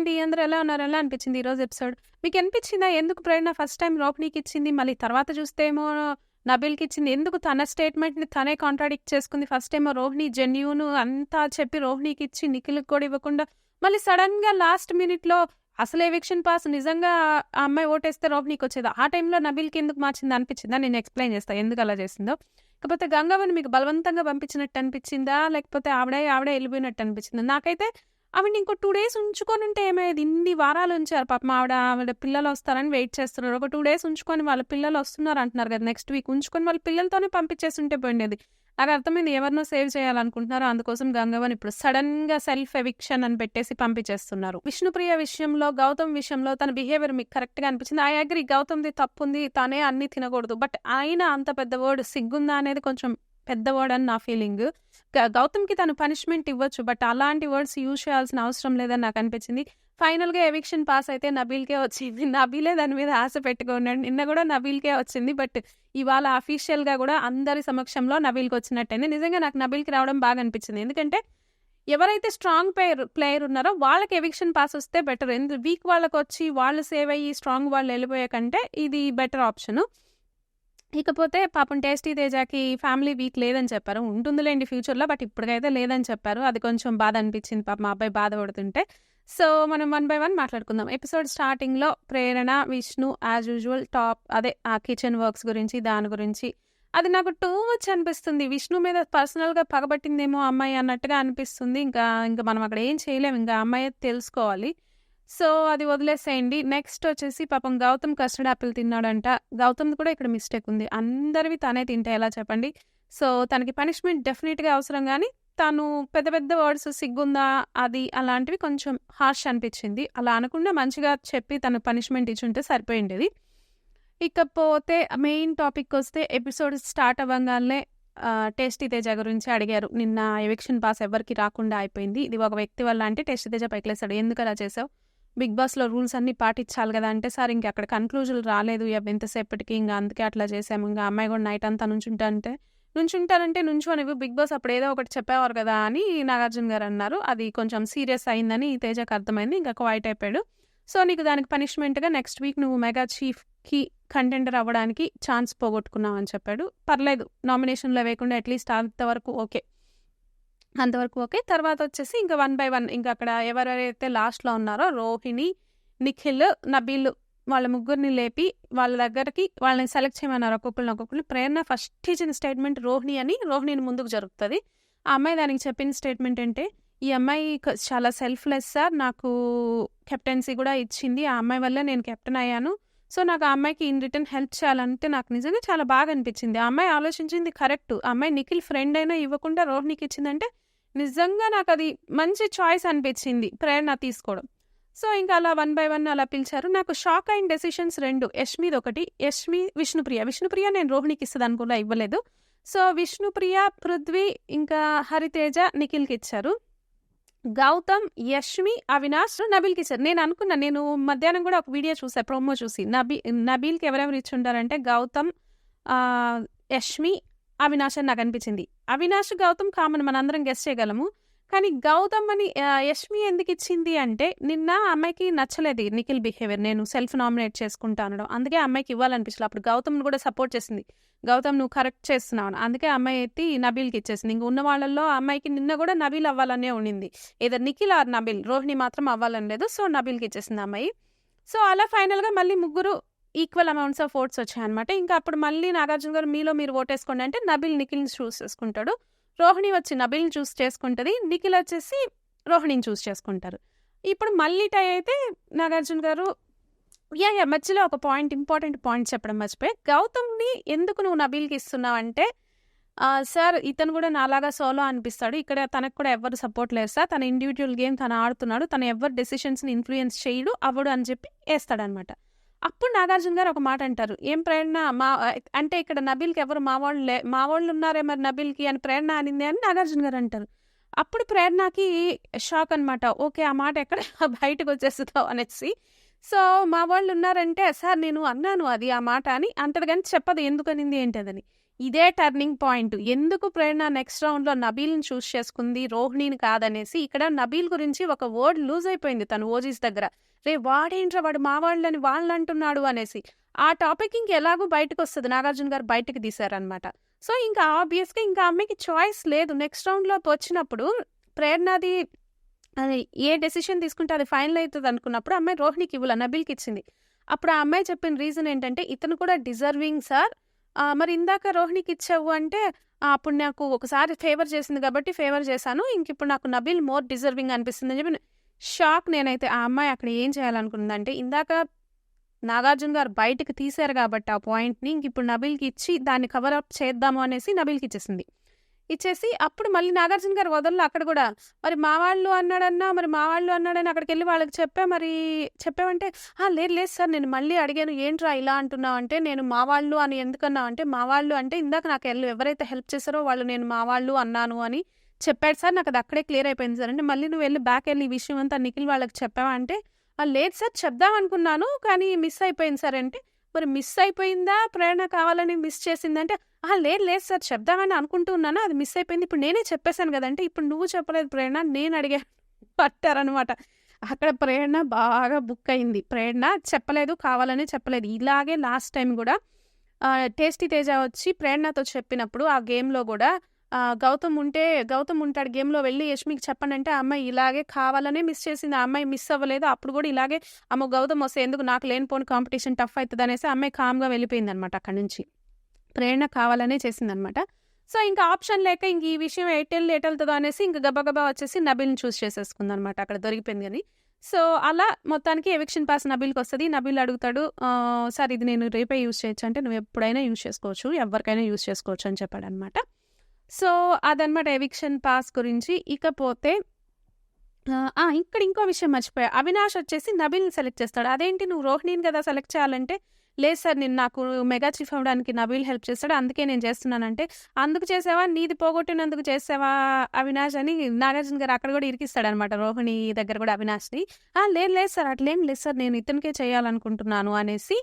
అండి అందరూ ఎలా ఉన్నారు? ఎలా అనిపించింది ఈరోజు ఎపిసోడ్? మీకు అనిపించిందా? ఎందుకు ప్రేరణ ఫస్ట్ టైం రోహిణికి ఇచ్చింది? మళ్ళీ తర్వాత చూస్తేమో నబిల్కి ఇచ్చింది. ఎందుకు తన స్టేట్మెంట్ని తనే కాంట్రాడిక్ట్ చేసుకుంది? ఫస్ట్ టైం రోహిణి జెన్యూన్ అంతా చెప్పి రోహిణికి ఇచ్చి నిఖిల్కి కూడా ఇవ్వకుండా మళ్ళీ సడన్గా లాస్ట్ మినిట్లో అసలు ఎవిక్షన్ పాస్ నిజంగా ఆ అమ్మాయి ఓటేస్తే రోహిణికి వచ్చేది? ఆ టైంలో నబిల్కి ఎందుకు మార్చింది? అనిపించిందా? నేను ఎక్స్ప్లెయిన్ చేస్తాను ఎందుకు అలా చేసిందో? కాకపోతే గంగవ్వని మీకు బలవంతంగా పంపించినట్టు అనిపించిందా? లేకపోతే ఆవిడే ఆవిడే వెళ్ళిపోయినట్టు అనిపించిందా? నాకైతే ఆవిడ ఇంకో టూ డేస్ ఉంచుకొని ఉంటే ఏమయ్యేది ఇన్ని వారాలు ఉంచారు. పాపం ఆవిడ ఆవిడ పిల్లలు వస్తారని వెయిట్ చేస్తున్నారు. ఒక టూ డేస్ ఉంచుకొని వాళ్ళ పిల్లలు వస్తున్నారు అంటున్నారు కదా నెక్స్ట్ వీక్ ఉంచుకొని వాళ్ళ పిల్లలతోనే పంపించేస్తుంటే పోయిండేది. నాకు అర్థమైంది ఎవరినో సేవ్ చేయాలనుకుంటున్నారో అందుకోసం గంగవన్ ఇప్పుడు సడన్గా సెల్ఫ్ ఎవిక్షన్ అని పెట్టేసి పంపించేస్తున్నారు. విష్ణుప్రియ విషయంలో గౌతమ్ విషయంలో తన బిహేవియర్ మీకు కరెక్ట్గా అనిపించింది. ఐ అగ్రి గౌతమ్ది తప్పు ఉంది తనే అన్ని తినకూడదు. బట్ ఆయన అంత పెద్ద వర్డ్ సిగ్గుందా అనేది కొంచెం పెద్ద వర్డ్ అని నా ఫీలింగ్. గౌతమ్కి తను పనిష్మెంట్ ఇవ్వచ్చు బట్ అలాంటి వర్డ్స్ యూజ్ చేయాల్సిన అవసరం లేదని నాకు అనిపించింది. ఫైనల్గా ఎవిక్షన్ పాస్ అయితే నబీల్కే వచ్చింది. నబీలే దాని మీద ఆశ పెట్టుకున్నాడు. నిన్న కూడా నబీల్కే వచ్చింది బట్ ఇవాళ అఫీషియల్గా కూడా అందరి సమక్షంలో నబీల్కి వచ్చినట్టయింది. నిజంగా నాకు నబీల్కి రావడం బాగా అనిపించింది. ఎందుకంటే ఎవరైతే స్ట్రాంగ్ ప్లేయర్ ప్లేయర్ ఉన్నారో వాళ్ళకి ఎవిక్షన్ పాస్ వస్తే బెటర్. ఎందుకు? వీక్ వాళ్ళకి వచ్చి వాళ్ళు సేవ్ అయ్యి స్ట్రాంగ్ వాళ్ళు వెళ్ళిపోయే కంటే ఇది బెటర్ ఆప్షన్. ఇకపోతే పాపం టేస్టీ తేజాకి ఫ్యామిలీ వీక్ లేదని చెప్పారు. ఉంటుందిలేండి ఫ్యూచర్లో బట్ ఇప్పటికైతే లేదని చెప్పారు. అది కొంచెం బాధ అనిపించింది పాప మా అబ్బాయి బాధపడుతుంటే సో మనం వన్ బై వన్ మాట్లాడుకుందాం. ఎపిసోడ్ స్టార్టింగ్లో Prerana Vishnu as usual top అదే ఆ కిచెన్ వర్క్స్ గురించి దాని గురించి. అది నాకు టూ మచ్ అనిపిస్తుంది. విష్ణు మీద పర్సనల్గా పగబట్టిందేమో అమ్మాయి అన్నట్టుగా అనిపిస్తుంది. ఇంకా ఇంకా మనం అక్కడ ఏం చేయలేము ఇంకా అమ్మాయి తెలుసుకోవాలి. సో అది వదిలేసేయండి. నెక్స్ట్ వచ్చేసి పాపం గౌతమ్ కస్టర్డ్ యాపిల్ తిన్నాడంట. గౌతమ్ కూడా ఇక్కడ మిస్టేక్ ఉంది. అందరివి తనే తింటే ఎలా చెప్పండి? సో తనకి పనిష్మెంట్ డెఫినెట్గా అవసరం కానీ తను పెద్ద పెద్ద వర్డ్స్ సిగ్గుందా అది అలాంటివి కొంచెం హార్ష్ అనిపించింది. అలా అనకుండా మంచిగా చెప్పి తను పనిష్మెంట్ ఇచ్చుంటే సరిపోయిండేది. ఇకపోతే మెయిన్ టాపిక్ వస్తే ఎపిసోడ్ స్టార్ట్ అవ్వగానే టేస్టీ తేజ గురించి అడిగారు. నిన్న ఎవిక్షన్ పాస్ ఎవరికి రాకుండా అయిపోయింది. ఇది ఒక వ్యక్తి వల్ల అంటే టేస్టీ తేజ పైకిలేసాడు ఎందుకు అలా చేసావు? బిగ్ బాస్లో రూల్స్ అన్ని పాటించాలి కదా అంటే సార్ ఇంక అక్కడ కన్క్లూజన్ రాలేదు ఎంతసేపటికి ఇంకా అందుకే అట్లా చేసాము. ఇంకా అమ్మాయి కూడా నైట్ అంతా నుంచుంటా అంటే నుంచుంటానంటే నుంచోని బిగ్ బాస్ అప్పుడు ఏదో ఒకటి చెప్పేవారు కదా అని నాగార్జున గారు అన్నారు. అది కొంచెం సీరియస్ అయిందని తేజకు అర్థమైంది ఇంకా క్వైట్ అయిపోయాడు. సో నీకు దానికి పనిష్మెంట్గా నెక్స్ట్ వీక్ నువ్వు మెగా చీఫ్కి కంటెండర్ అవ్వడానికి ఛాన్స్ పోగొట్టుకున్నావు అని చెప్పాడు. పర్లేదు నామినేషన్లో వేయకుండా అట్లీస్ట్ అంతవరకు ఓకే అంతవరకు ఓకే. తర్వాత వచ్చేసి ఇంకా వన్ బై వన్ ఇంకా అక్కడ ఎవరెవరైతే లాస్ట్లో ఉన్నారో రోహిణి నిఖిల్ నబీల్ వాళ్ళ ముగ్గురిని లేపి వాళ్ళ దగ్గరికి వాళ్ళని సెలెక్ట్ చేయమన్నారు ఒక్కొక్కరిని ఒక్కొక్కరిని. ప్రేరణ ఫస్ట్ ఇచ్చిన స్టేట్మెంట్ రోహిణి అని రోహిణిని ముందుకు జరుగుతుంది. ఆ అమ్మాయి దానికి చెప్పిన స్టేట్మెంట్ అంటే ఈ అమ్మాయి చాలా సెల్ఫ్లెస్ సార్ నాకు కెప్టెన్సీ కూడా ఇచ్చింది. ఆ అమ్మాయి వల్ల నేను కెప్టెన్ అయ్యాను. సో నాకు ఆ అమ్మాయికి ఇన్ రిటర్న్ హెల్ప్ చేయాలంటే నాకు నిజంగా చాలా బాగా అనిపించింది. ఆ అమ్మాయి ఆలోచించింది కరెక్ట్. ఆ అమ్మాయి నిఖిల్ ఫ్రెండ్ అయినా ఇవ్వకుండా రోహిణికి ఇచ్చిందంటే నిజంగా నాకు అది మంచి చాయిస్ అనిపించింది ప్రేరణ తీసుకోవడం. సో ఇంకా అలా వన్ బై వన్ అలా పిలిచారు. నాకు షాక్ అయిన డెసిషన్స్ రెండు. యష్మిది ఒకటి. యష్మి విష్ణుప్రియ. విష్ణుప్రియ నేను రోహిణికి ఇస్తుంది అనుకున్నా ఇవ్వలేదు. సో విష్ణుప్రియ పృథ్వీ ఇంకా హరితేజ నిఖిల్కి ఇచ్చారు. గౌతమ్ యష్మి అవినాష్ నబీల్ ఇచ్చారు నేను అనుకున్నా నేను మధ్యాహ్నం కూడా ఒక వీడియో చూసా ప్రోమో చూసి. నబీ నబీల్కి ఎవరెవరు ఇచ్చి ఉంటారంటే గౌతమ్ యష్మి అవినాష్ అని నాకు అనిపించింది. అవినాష్ గౌతమ్ కామన్ మనందరం గెస్ట్ చేయగలము. కానీ గౌతమ్ అని యష్మి ఎందుకు ఇచ్చింది అంటే నిన్న అమ్మాయికి నచ్చలేదు నిఖిల్ బిహేవియర్ నేను సెల్ఫ్ నామినేట్ చేసుకుంటా అనడం. అందుకే అమ్మాయికి ఇవ్వాలనిపించలేదు అప్పుడు గౌతమ్ని కూడా సపోర్ట్ చేసింది. గౌతమ్ నువ్వు కరెక్ట్ చేస్తున్నావు. అందుకే అమ్మాయి ఎత్తి నబీల్కి ఇచ్చేసింది. ఇంక ఉన్న వాళ్ళల్లో అమ్మాయికి నిన్న కూడా నబీల్ అవ్వాలనే ఉండింది. ఏదో నిఖిల్ ఆర్ నబీల్ రోహిణి మాత్రం అవ్వాలని లేదు. సో నబీల్కి ఇచ్చేసింది అమ్మాయి. సో అలా ఫైనల్గా మళ్ళీ ముగ్గురు ఈక్వల్ అమౌంట్స్ ఆఫ్ ఓట్స్ వచ్చాయన్నమాట. ఇంకా అప్పుడు మళ్ళీ నాగార్జున గారు మీలో మీరు ఓటేసుకోండి అంటే నబిల్ నిఖిల్ని చూస్ చేసుకుంటాడు. రోహిణి వచ్చి నబిల్ని చూస్ చేసుకుంటుంది నిఖిల్ వచ్చేసి రోహిణిని చూస్ చేసుకుంటారు. ఇప్పుడు మళ్ళీ టై అయితే నాగార్జున గారు యా యా మధ్యలో ఒక పాయింట్ ఇంపార్టెంట్ పాయింట్ చెప్పడం మర్చిపోయి. గౌతమ్ని ఎందుకు నువ్వు నబీల్కి ఇస్తున్నావు అంటే సార్ ఇతను కూడా నాలాగా సోలో అనిపిస్తాడు. ఇక్కడ తనకు కూడా ఎవరు సపోర్ట్ లేదు సార్. తన ఇండివిజువల్ గేమ్ తను ఆడుతున్నాడు. తను ఎవరు డెసిషన్స్ని ఇన్ఫ్లుయెన్స్ చేయడు అవ్వడు అని చెప్పి వేస్తాడనమాట అప్పుడు నాగార్జున గారు ఒక మాట అంటారు. ఏం ప్రేరణ మా అంటే ఇక్కడ నబీల్కి ఎవరు మా వాళ్ళు లే మా వాళ్ళు ఉన్నారే మరి నబీల్కి అని ప్రేరణ అనింది అని నాగార్జున గారు అంటారు. అప్పుడు ప్రేరణకి షాక్ అనమాట ఓకే ఆ మాట ఎక్కడ బయటకు వచ్చేస్తుందో అనేసి. సో మా వాళ్ళు ఉన్నారంటే సార్ నేను అన్నాను అది ఆ మాట అని అంటది కానీ చెప్పదు ఎందుకనింది ఏంటదని ఇదే టర్నింగ్ పాయింట్ ఎందుకు ప్రేరణ నెక్స్ట్ రౌండ్లో నబీల్ని చూస్ చేసుకుంది? రోహిణిని కాదనేసి ఇక్కడ నబీల్ గురించి ఒక వర్డ్ లూజ్ అయిపోయింది తను ఓజీస్ దగ్గర. రే వాడేంట్రా వాడు మా వాళ్ళని వాళ్ళు అంటున్నాడు అనేసి. ఆ టాపిక్ ఇంక ఎలాగో బయటకు వస్తుంది? నాగార్జున గారు బయటకు తీశారనమాట సో ఇంకా ఆబ్వియస్గా ఇంకా అమ్మాయికి చాయిస్ లేదు. నెక్స్ట్ రౌండ్లో వచ్చినప్పుడు ప్రేరణది అది ఏ డెసిషన్ తీసుకుంటే అది ఫైనల్ అవుతుంది అనుకున్నప్పుడు అమ్మాయి రోహిణికి ఇవ్వాల నబీల్కి ఇచ్చింది. అప్పుడు ఆ అమ్మాయి చెప్పిన రీజన్ ఏంటంటే ఇతను కూడా డిజర్వింగ్ సార్ మరి ఇందాక రోహిణికి ఇచ్చావు అంటే అప్పుడు నాకు ఒకసారి ఫేవర్ చేసింది కాబట్టి ఫేవర్ చేశాను. ఇంక ఇప్పుడు నాకు నబిల్ మోర్ డిజర్వింగ్ అనిపిస్తుంది అని చెప్పి షాక్ నేనైతే ఆ అమ్మాయి అక్కడ ఏం చేయాలనుకుందంటే ఇందాక నాగార్జున గారు బయటకు తీశారు కాబట్టి ఆ పాయింట్ని ఇంక ఇప్పుడు నబిల్కి ఇచ్చి దాన్ని కవర్ అప్ చేద్దాము అనేసి నబిల్కి ఇచ్చేసింది. ఇచ్చేసి అప్పుడు మళ్ళీ నాగార్జున గారు వదలలు అక్కడ కూడా. మరి మా వాళ్ళు అన్నాడన్నా మరి మా వాళ్ళు అన్నాడని అక్కడికి వెళ్ళి వాళ్ళకి చెప్పా మరి చెప్పామంటే లేదు లేదు సార్ నేను మళ్ళీ అడిగాను ఏంట్రా ఇలా అంటున్నావు అంటే నేను మా వాళ్ళు అని ఎందుకన్నావు అంటే మా వాళ్ళు అంటే ఇందాక నాకు వెళ్ళి ఎవరైతే హెల్ప్ చేశారో వాళ్ళు నేను మా వాళ్ళు అన్నాను అని చెప్పాడు సార్ నాకు అది అక్కడే క్లియర్ అయిపోయింది సార్ అంటే మళ్ళీ నువ్వు వెళ్ళి బ్యాక్ వెళ్ళి ఈ విషయం అంతా నిఖిల్ వాళ్ళకి చెప్పావా? అంటే లేదు సార్ చెప్దాం అనుకున్నాను కానీ మిస్ అయిపోయింది సార్ అంటే మరి మిస్ అయిపోయిందా? ప్రేరణ కావాలని మిస్ చేసిందంటే ఆ లేదు లేదు సార్ చెప్దామని అనుకుంటున్నాను అది మిస్ అయిపోయింది ఇప్పుడు నేనే చెప్పేశాను కదంటే ఇప్పుడు నువ్వు చెప్పలేదు ప్రేరణ నేను అడిగా పట్టారనమాట అక్కడ ప్రేరణ బాగా బుక్ అయింది. ప్రేరణ చెప్పలేదు కావాలని చెప్పలేదు. ఇలాగే లాస్ట్ టైం కూడా టేస్టీ తేజ వచ్చి ప్రేరణతో చెప్పినప్పుడు ఆ గేమ్లో కూడా గౌతమ్ ఉంటే గౌతమ్ ఉంటాడు గేమ్లో వెళ్ళి యష్మికి చెప్పండి అంటే అమ్మాయి ఇలాగే కావాలనే మిస్ చేసింది. ఆ అమ్మాయి మిస్ అవ్వలేదు. అప్పుడు కూడా ఇలాగే అమ్మ గౌతమ్ వస్తే ఎందుకు నాకు లేనిపోని కాంపిటీషన్ టఫ్ అవుతుంది అనేసి అమ్మాయి కామ్గా వెళ్ళిపోయింది అనమాట అక్కడి నుంచి. ప్రేరణ కావాలనే చేసిందనమాట. సో ఇంకా ఆప్షన్ లేక ఇంక ఈ విషయం ఎయిర్టెల్ ఎయిర్టెల్తో అనేసి ఇంక గబగబా వచ్చేసి నబిల్ని చూస్ చేసేసుకుంది అనమాట అక్కడ దొరికిపోయింది కానీ. సో అలా మొత్తానికి ఎవిక్షన్ పాస్ నబిల్కి వస్తుంది. నబిల్ అడుగుతాడు సార్ ఇది నేను రేపే యూస్ చేయొచ్చు. అంటే నువ్వు ఎప్పుడైనా యూస్ చేసుకోవచ్చు. ఎవరికైనా యూస్ చేసుకోవచ్చు అని చెప్పాడు అనమాట సో అదనమాట ఎవిక్షన్ పాస్ గురించి. ఇకపోతే ఆ, ఇక్కడ ఇంకో విషయం మర్చిపోయా. అవినాష్ వచ్చేసి నబిల్ని సెలెక్ట్ చేస్తాడు. అదేంటి నువ్వు రోహిణిని కదా సెలెక్ట్ చేయాలంటే లేదు సార్ నేను నాకు మెగా చీఫ్ అవ్వడానికి నబీల్ హెల్ప్ చేస్తాడు అందుకే నేను చేస్తున్నానంటే అందుకు చేసావా? నీది పోగొట్టినందుకు చేసావా అవినాష్? అని నాగార్జున గారు అక్కడ కూడా ఇరికిస్తాడు అనమాట రోహిణి దగ్గర కూడా అవినాష్ని. "ఆ, లేదు లేదు సార్ అట్లేం లేదు సార్ నేను ఇతనికే చేయాలనుకుంటున్నాను అనేసి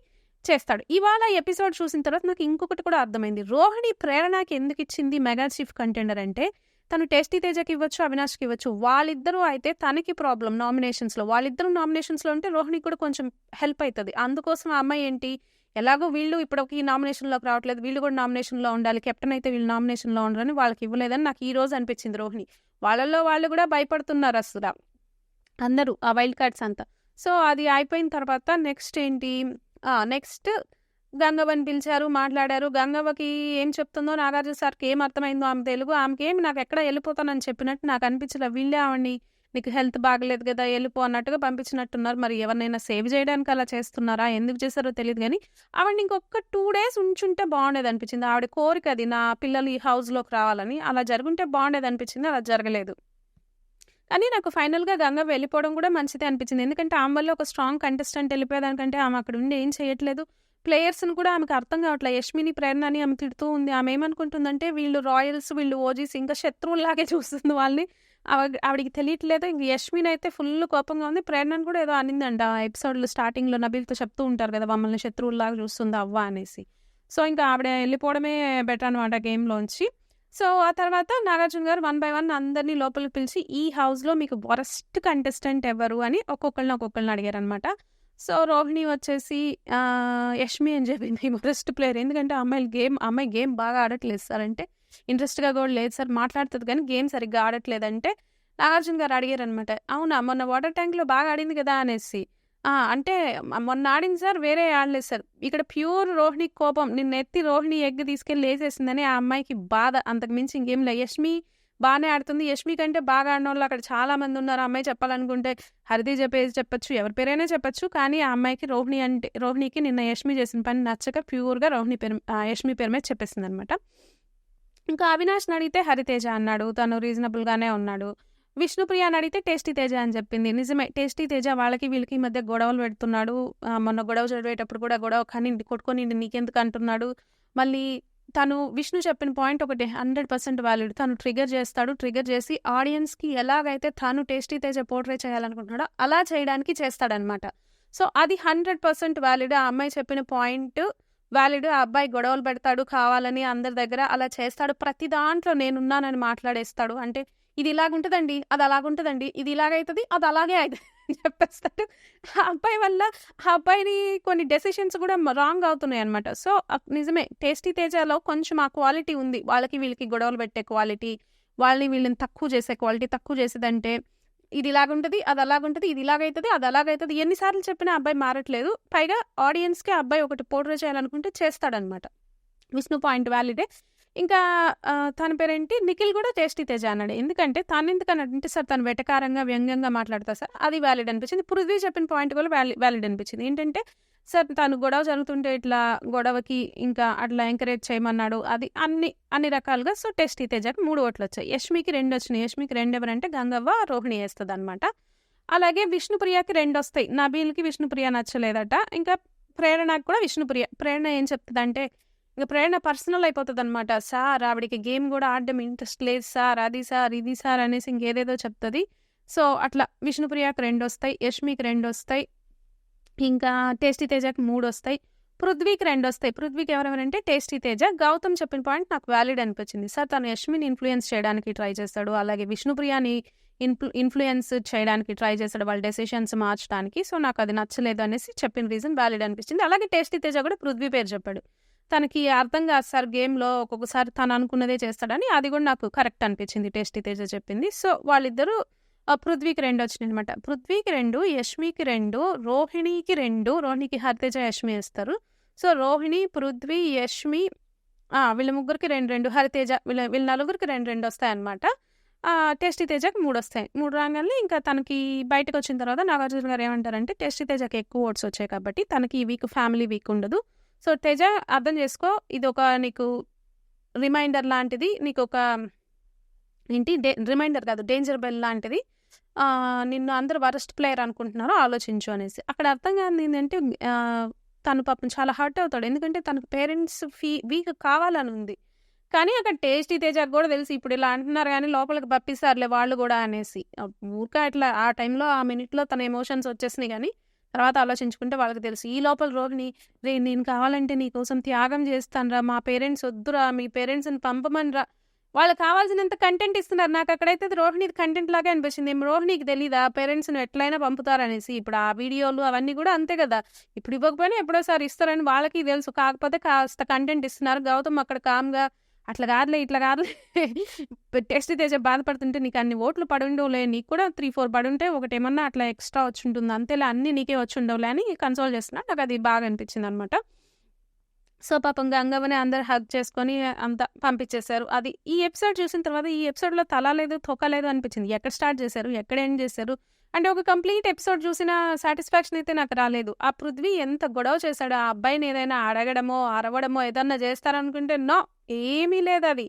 చేస్తాడు. ఇవాళ ఎపిసోడ్ చూసిన తర్వాత నాకు ఇంకొకటి కూడా అర్థమైంది. రోహిణి ప్రేరణకి ఎందుకు ఇచ్చింది మెగా చీఫ్ కంటెండర్ అంటే తను టేస్టీ తేజకి ఇవ్వచ్చు అవినాష్కి ఇవ్వచ్చు. వాళ్ళిద్దరూ అయితే తనకి ప్రాబ్లం నామినేషన్స్లో. వాళ్ళిద్దరూ నామినేషన్స్లో ఉంటే రోహిణి కూడా కొంచెం హెల్ప్ అవుతుంది అందుకోసం ఆ అమ్మాయి ఏంటి? ఎలాగో వీళ్ళు ఇప్పటికి ఈ నామినేషన్లోకి రావట్లేదు. వీళ్ళు కూడా నామినేషన్లో ఉండాలి. కెప్టెన్ అయితే వీళ్ళు నామినేషన్లో ఉండాలని వాళ్ళకి ఇవ్వలేదని నాకు ఈ రోజు అనిపించింది రోహిణి. వాళ్ళల్లో వాళ్ళు కూడా భయపడుతున్నారు అసలు. అందరూ ఆ వైల్డ్ కార్డ్స్ అంతా. సో అది అయిపోయిన తర్వాత నెక్స్ట్ ఏంటి? నెక్స్ట్ గంగవ్వని పిలిచారు మాట్లాడారు. గంగవ్వకి ఏం చెప్తుందో నాగార్జున సార్కి ఏం అర్థమైందో ఆమె తెలుగు. ఆమెకి ఏమి నాకు ఎక్కడ వెళ్ళిపోతానని చెప్పినట్టు నాకు అనిపించలే. వీళ్ళే ఆవిడని నీకు హెల్త్ బాగలేదు కదా వెళ్ళిపో అన్నట్టుగా పంపించినట్టున్నారు. మరి ఎవరినైనా సేవ్ చేయడానికి అలా చేస్తున్నారా? ఎందుకు చేశారో తెలియదు కానీ ఆవిడ ఇంకొక టూ డేస్ ఉంచుంటే బాగుండేది అనిపించింది. ఆవిడ కోరిక అది నా పిల్లలు ఈ హౌస్లోకి రావాలని. అలా జరుగుంటే బాగుండేది అనిపించింది. అలా జరగలేదు. కానీ నాకు ఫైనల్గా గంగ వెళ్ళిపోవడం కూడా మంచిదే అనిపించింది. ఎందుకంటే ఆమె వల్ల ఒక స్ట్రాంగ్ కంటెస్టెంట్ వెళ్ళిపోయేదానికంటే ఆమె అక్కడ ఉండి ఏం చేయట్లేదు. ప్లేయర్స్ని కూడా ఆమెకు అర్థం కావట్లేదు. యష్మిని ప్రేరణ అని ఆమె తిడుతూ ఉంది. ఆమె ఏమనుకుంటుందంటే వీళ్ళు రాయల్స్ వీళ్ళు ఓజీస్ ఇంకా శత్రువులాగే చూస్తుంది వాళ్ళని. ఆవిడికి తెలియట్లేదు. ఇంక యష్మిన్ అయితే ఫుల్ కోపంగా ఉంది. ప్రేరణను కూడా ఏదో అనిందంట ఆ ఎపిసోడ్లో స్టార్టింగ్లో నబీల్తో చెప్తూ ఉంటారు కదా మమ్మల్ని శత్రువులాగా చూస్తుంది అవ్వ అనేసి. సో ఇంకా ఆవిడ వెళ్ళిపోవడమే బెటర్ అనమాట గేమ్లోంచి. సో ఆ తర్వాత నాగార్జున గారు వన్ బై వన్ అందరినీ లోపలికి పిలిచి ఈ హౌస్లో మీకు వరస్ట్ కంటెస్టెంట్ ఎవరు అని ఒక్కొక్కరిని ఒక్కొక్కరిని అడిగారు అనమాట సో రోహిణి వచ్చేసి యష్మి అని చెప్పింది వరస్ట్ ప్లేయర్. ఎందుకంటే అమ్మాయిలు గేమ్ అమ్మాయి గేమ్ బాగా ఆడట్లేదు సార్. అంటే ఇంట్రెస్ట్గా కూడా లేదు సార్. మాట్లాడుతుంది కానీ గేమ్ సరిగ్గా ఆడట్లేదంటే నాగార్జున గారు అడిగారు అనమాట అవునా మొన్న వాటర్ ట్యాంక్లో బాగా ఆడింది కదా? అనేసి. అంటే మొన్న ఆడింది సార్ వేరే ఆడలేదు సార్. ఇక్కడ ప్యూర్ రోహిణి కోపం నిన్న ఎత్తి రోహిణి ఎగ్ తీసుకెళ్ళి వేసేసిందని ఆ అమ్మాయికి బాధ. అంతకు మించి ఇంకేం లేదు. యష్మి బాగానే ఆడుతుంది. యష్మి కంటే బాగా ఆడిన వాళ్ళు అక్కడ చాలా మంది ఉన్నారు. ఆ అమ్మాయి చెప్పాలనుకుంటే హరిది చెప్పేసి చెప్పొచ్చు ఎవరి పేరైనా చెప్పొచ్చు. కానీ ఆ అమ్మాయికి రోహిణి అంటే రోహిణికి నిన్న యష్మి చేసిన పని నచ్చక ప్యూర్గా రోహిణి పేరు యష్మి పేరు మీద చెప్పేసింది అనమాట ఇంకా అవినాష్ని అడిగితే హరితేజ అన్నాడు. తను రీజనబుల్గానే ఉన్నాడు. విష్ణుప్రియ అని అడిగితే టేస్టీ తేజ అని చెప్పింది. నిజమే టేస్టీ తేజ వాళ్ళకి వీళ్ళకి మధ్య గొడవలు పెడుతున్నాడు. మొన్న గొడవ చదివేటప్పుడు కూడా గొడవ కానీ కొట్టుకొని నీకెందుకు అంటున్నాడు. మళ్ళీ తను విష్ణు చెప్పిన పాయింట్ ఒకటి హండ్రెడ్ పర్సెంట్ వ్యాలిడ్. తను ట్రిగర్ చేస్తాడు ట్రిగర్ చేసి ఆడియన్స్కి ఎలాగైతే తను టేస్టీ తేజ పోర్ట్రే చేయాలనుకుంటున్నాడో అలా చేయడానికి చేస్తాడనమాట. సో అది హండ్రెడ్ పర్సెంట్ వ్యాలిడ్. ఆ అమ్మాయి చెప్పిన పాయింట్ వ్యాలిడ్. ఆ అబ్బాయి గొడవలు పెడతాడు కావాలని అందరి దగ్గర అలా చేస్తాడు. ప్రతి దాంట్లో నేనున్నానని మాట్లాడేస్తాడు. అంటే ఇది ఇలాగుంటుందండి అది అలాగుంటుందండి ఇది ఇలాగైతుంది అది అలాగే అవుతుంది అని చెప్పేస్తాడు ఆ అబ్బాయి వల్ల ఆ అబ్బాయిని కొన్ని డెసిషన్స్ కూడా రాంగ్ అవుతున్నాయి అనమాట సో నిజమే టేస్టీ తేజాలో కొంచెం ఆ క్వాలిటీ ఉంది. వాళ్ళకి వీళ్ళకి గొడవలు పెట్టే క్వాలిటీ వాళ్ళని వీళ్ళని తక్కువ చేసే క్వాలిటీ తక్కువ చేసేదంటే ఇది ఇలాగుంటుంది అది అలాగుంటుంది ఇది ఇలాగైతుంది అది అలాగైతుంది ఎన్నిసార్లు చెప్పినా అబ్బాయి మారట్లేదు. పైగా ఆడియన్స్కి అబ్బాయి ఒకటి పోర్ట్రే చేయాలనుకుంటే చేస్తాడనమాట విష్ణు పాయింట్ వ్యాలిడే ఇంకా తన పేరేంటి? నిఖిల్ కూడా టేస్టీ తేజ అన్నాడు. ఎందుకంటే తను ఎందుకని అంటే సార్ తను వెటకారంగా వ్యంగ్యంగా మాట్లాడతా సార్. అది వ్యాలిడ్ అనిపించింది. పృథ్వీ చెప్పిన పాయింట్ కూడా వ్యాలి వ్యాలిడ్ అనిపించింది. ఏంటంటే సార్ తను గొడవ జరుగుతుంటే ఇట్లా గొడవకి ఇంకా అట్లా ఎంకరేజ్ చేయమన్నాడు. అది అన్ని అన్ని రకాలుగా సో టెస్టీ తేజకి మూడు ఓట్లు వచ్చాయి. యష్మికి రెండు వచ్చినాయి. యష్మికి రెండు ఎవరంటే గంగవ్వ రోహిణి వేస్తుంది అనమాట అలాగే విష్ణుప్రియకి రెండు వస్తాయి. నబీల్కి విష్ణుప్రియ నచ్చలేదట. ఇంకా ప్రేరణకు కూడా విష్ణుప్రియ ప్రేరణ ఏం చెప్తుందంటే ఇంకా ప్రేరణ పర్సనల్ అయిపోతుంది అనమాట సార్ ఆవిడకి గేమ్ కూడా ఆడడం ఇంట్రెస్ట్ లేదు సార్ అది సార్ ఇది సార్ అనేసి ఇంకేదేదో చెప్తుంది. సో అట్లా విష్ణుప్రియకు రెండు వస్తాయి యష్మికి రెండు వస్తాయి ఇంకా టేస్టీ తేజకి మూడు వస్తాయి పృథ్వీకి రెండు వస్తాయి పృథ్వీకి ఎవరెవరంటే టేస్టీ తేజ గౌతమ్ చెప్పిన పాయింట్ నాకు వ్యాలిడ్ అనిపించింది. సార్ తను యష్మిని ఇన్ఫ్లుయెన్స్ చేయడానికి ట్రై చేస్తాడు అలాగే విష్ణుప్రియని ఇన్ఫ్లు ఇన్ఫ్లుయెన్స్ చేయడానికి ట్రై చేస్తాడు వాళ్ళ డెసిషన్స్ మార్చడానికి సో నాకు అది నచ్చలేదు అనేసి చెప్పిన రీజన్ వ్యాలిడ్ అనిపించింది. అలాగే టేస్టీ తేజ కూడా పృథ్వీ పేరు చెప్పాడు. తనకి అర్థం కాదు సార్ గేమ్లో ఒక్కొక్కసారి తను అనుకున్నదే చేస్తాడని అది కూడా నాకు కరెక్ట్ అనిపించింది. టేస్టీ తేజ చెప్పింది. సో వాళ్ళిద్దరూ ఆ, పృథ్వీకి రెండు వచ్చినాయి అనమాట పృథ్వీకి రెండు యష్మికి రెండు రోహిణికి రెండు రోహిణికి హరితేజ యష్మి వేస్తారు. సో రోహిణి పృథ్వీ యష్మి వీళ్ళ ముగ్గురికి రెండు రెండు హరితేజ వీళ్ళ వీళ్ళ నలుగురికి రెండు రెండు వస్తాయన్నమాట. టేస్టీ తేజకి మూడు వస్తాయి. మూడు రాగానే ఇంకా తనకి బయటకు వచ్చిన తర్వాత నాగార్జున గారు ఏమంటారంటే టేస్టీ తేజకి ఎక్కువ ఓట్స్ వచ్చాయి కాబట్టి తనకి ఈ వీక్ ఫ్యామిలీ వీక్ ఉండదు. సో తేజ అర్థం చేసుకో. ఇది ఒక నీకు రిమైండర్ లాంటిది. నీకు ఒక ఏంటి? డే రిమైండర్ కాదు డేంజర్ బెల్ లాంటిది. నిన్ను అందరూ వరస్ట్ ప్లేయర్ అనుకుంటున్నారో ఆలోచించు అనేసి. అక్కడ అర్థం కాదు ఏంటంటే తను పాపం చాలా హర్ట్ అవుతాడు. ఎందుకంటే తనకు పేరెంట్స్ ఫీ వీక్ కావాలని ఉంది. కానీ అక్కడ టేస్టీ తేజకు కూడా తెలిసి ఇప్పుడు ఇలా అంటున్నారు కానీ లోపలికి పంపిస్తారులే వాళ్ళు కూడా అనేసి. ఊరికే అట్లా ఆ టైంలో ఆ మినిట్లో తన ఎమోషన్స్ వచ్చేసినాయి కానీ తర్వాత ఆలోచించుకుంటే వాళ్ళకి తెలుసు. ఈ లోపల రోహిణి రే నేను కావాలంటే నీ కోసం త్యాగం చేస్తానురా మా పేరెంట్స్ వద్దురా మీ పేరెంట్స్ని పంపమనిరా వాళ్ళకి కావాల్సినంత కంటెంట్ ఇస్తున్నారు. నాకు అక్కడైతే అది రోహిణి కంటెంట్ లాగే అనిపించింది ఏం రోహిణికి తెలీదా? పేరెంట్స్ని ఎట్లయినా పంపుతారనేసి. ఇప్పుడు ఆ వీడియోలు అవన్నీ కూడా అంతే కదా. ఇప్పుడు ఇవ్వకపోయినా ఎప్పుడోసారి ఇస్తారని వాళ్ళకి తెలుసు. కాకపోతే కాస్త కంటెంట్ ఇస్తున్నారు. గౌతమ్ అక్కడ కామ్గా అట్లా కాదులే ఇట్లా కాదులే. టెస్ట్ తేజ బాధపడుతుంటే నీకు అన్ని ఓట్లు పడుండవులే నీకు కూడా త్రీ ఫోర్ పడుంటే ఒకటి ఏమన్నా అట్లా ఎక్స్ట్రా వచ్చి ఉంటుంది అంతేలా అన్ని నీకే వచ్చి ఉండవులే అని కన్సోల్ చేస్తున్నా. నాకు అది బాగా అనిపించింది అనమాట సో పాపం గంగవ్వని అందరు హగ్ చేసుకొని అంతా పంపించేశారు. అది ఈ ఎపిసోడ్ చూసిన తర్వాత ఈ ఎపిసోడ్లో తల లేదు తొక్క లేదు అనిపించింది. ఎక్కడ స్టార్ట్ చేశారు ఎక్కడ ఎండ్ చేశారు అంటే ఒక కంప్లీట్ ఎపిసోడ్ చూసిన సాటిస్ఫాక్షన్ అయితే నాకు రాలేదు. ఆ పృథ్వీ ఎంత గొడవ చేశాడు? ఆ అబ్బాయిని ఏదైనా అడగడమో అరవడమో ఏదన్నా చేస్తారనుకుంటే నో ఏమీ లేదు అది.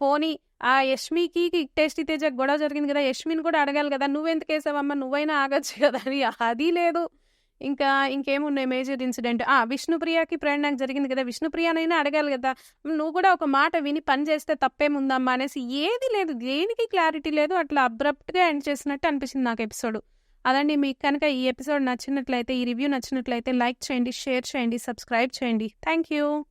పోనీ ఆ యష్మికి టేస్టీ తేజ గొడవ జరిగింది కదా యష్మిని కూడా అడగాలి కదా నువ్వెందుకు వేసావమ్మా నువ్వైనా ఆగచ్చు కదా అని. అది లేదు. ఇంకా ఇంకేమున్నాయి మేజర్ ఇన్సిడెంట్? ఆ విష్ణుప్రియకి ప్రయాణం జరిగింది కదా. విష్ణుప్రియనైనా అడగాలి కదా. నువ్వు కూడా ఒక మాట విని పని చేస్తే తప్పేముందమ్మా అనేసి ఏది లేదు. దేనికి క్లారిటీ లేదు. అట్లా అబ్రప్ట్గా ఎండ్ చేసినట్టు అనిపించింది నాకు ఎపిసోడ్. అదండి మీకు కనుక ఈ ఎపిసోడ్ నచ్చినట్లయితే ఈ రివ్యూ నచ్చినట్లయితే లైక్ చేయండి షేర్ చేయండి సబ్స్క్రైబ్ చేయండి. Thank you.